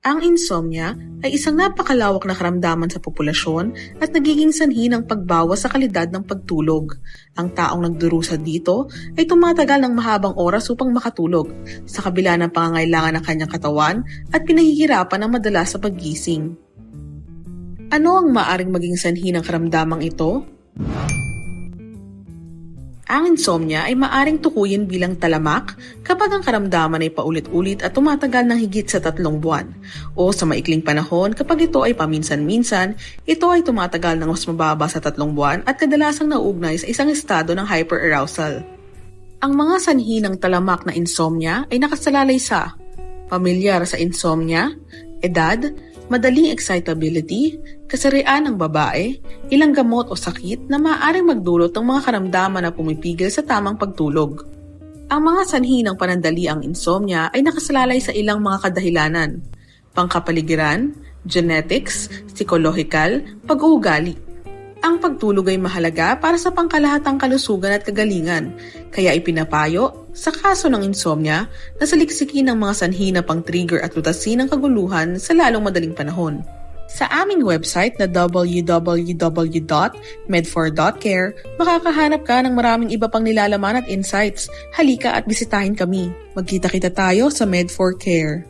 Ang insomnia ay isang napakalawak na karamdaman sa populasyon at nagiging sanhi ng pagbawas sa kalidad ng pagtulog. Ang taong nagdurusa dito ay tumatagal ng mahabang oras upang makatulog, sa kabila ng pangangailangan ng kanyang katawan at pinahihirapan ng madalas sa paggising. Ano ang maaring maging sanhi ng karamdamang ito? Ang insomnia ay maaring tukuyin bilang talamak kapag ang karamdaman ay paulit-ulit at tumatagal ng higit sa tatlong buwan. O sa maikling panahon kapag ito ay paminsan-minsan, ito ay tumatagal ng mas mababa sa tatlong buwan at kadalasang nauugnay sa isang estado ng hyperarousal. Ang mga sanhi ng talamak na insomnia ay nakasalalay sa pamilyar sa insomnia, edad, madaling excitability, kasarian ng babae, ilang gamot o sakit na maaaring magdulot ng mga karamdaman na pumipigil sa tamang pagtulog. Ang mga sanhi ng panandaliang insomnia ay nakasalalay sa ilang mga kadahilanan, pangkapaligiran, genetics, psychological, pag-uugali. Ang pagtulog ay mahalaga para sa pangkalahatang kalusugan at kagalingan, kaya ipinapayo, sa kaso ng insomnia, na saliksikin ng mga sanhi na pang-trigger at lutasin ng kaguluhan sa lalong madaling panahon. Sa aming website na www.med4.care, makakahanap ka ng maraming iba pang nilalaman at insights. Halika at bisitahin kami. Magkita-kita tayo sa Med4Care.